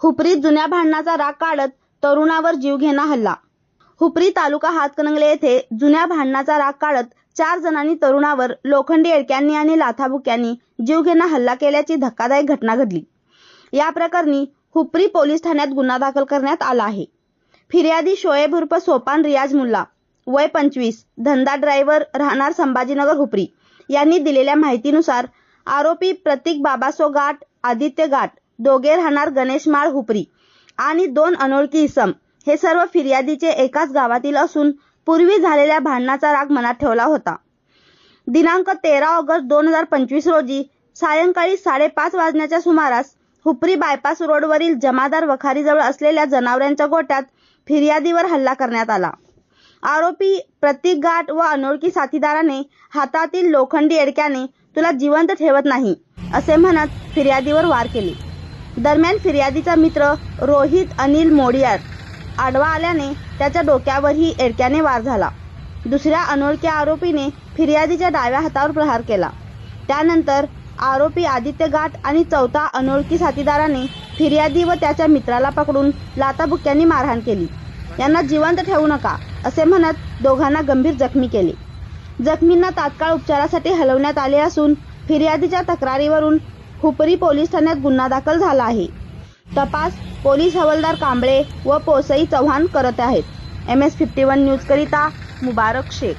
हुपरीत जुन्या भांडणाचा राग काढत तरुणावर जीवघेणा हल्ला. हुपरी तालुका हातकणंगले येथे जुन्या भांडणाचा राग काढत चार जणांनी तरुणावर लोखंडी एडक्यांनी आणि लाथाबुक्यांनी जीवघेणा हल्ला केल्याची धक्कादायक घटना घडली. या प्रकरणी हुपरी पोलीस ठाण्यात गुन्हा दाखल करण्यात आला आहे. फिर्यादी शोएब उर्फ सोपान रियाज मुल्ला वय पंचवीस धंदा ड्रायव्हर राहणार संभाजीनगर हुपरी यांनी दिलेल्या माहितीनुसार आरोपी प्रतीक बाबासो गाठ आदित्य गाठ दोघे राहणार गणेशमाळ हुपरी आणि दोन अनोळखी इसम. हे सर्व फिर्यादीचे एकाच गावातील असून पूर्वी झालेल्या भांडणाचा राग मनात ठेवला होता. दिनांक तेरा ऑगस्ट दोन हजार पंचवीस रोजी सायंकाळी साडेपाच वाजण्याच्या सुमारास हुपरी बायपास रोडवरील जमादार वखारीजवळ असलेल्या जनावरांच्या गोट्यात फिर्यादीवर हल्ला करण्यात आला. आरोपी प्रतीक गाठ व अनोळखी साथीदाराने हातातील लोखंडी एडक्याने तुला जिवंत ठेवत नाही असे म्हणत फिर्यादीवर वार केली. दरम्यान फिर्यादीचा मित्र रोहित अनिल मोडियार आडवा आल्याने त्याच्या डोक्यावरही एडक्याने वार झाला. दुसऱ्या अनोळख्या आरोपीने फिर्यादीच्या डाव्या हातावर प्रहार केला. त्यानंतर आरोपी आदित्य गाठ आणि चौथा अनोळखी साथीदाराने फिर्यादी व त्याच्या मित्राला पकडून लाताबुक्यांनी मारहाण केली. यांना जिवंत ठेवू नका असे म्हणत दोघांना गंभीर जखमी केले. जखमींना तात्काळ उपचारासाठी हलवण्यात आले असून फिर्यादीच्या तक्रारीवरून हुपरी पोलीस ठाण्यात गुन्हा दाखल झाला आहे. तपास पोलीस हवालदार कांबळे व पोसई चव्हाण करत आहेत. M S fifty one news करिता मुबारक शेख.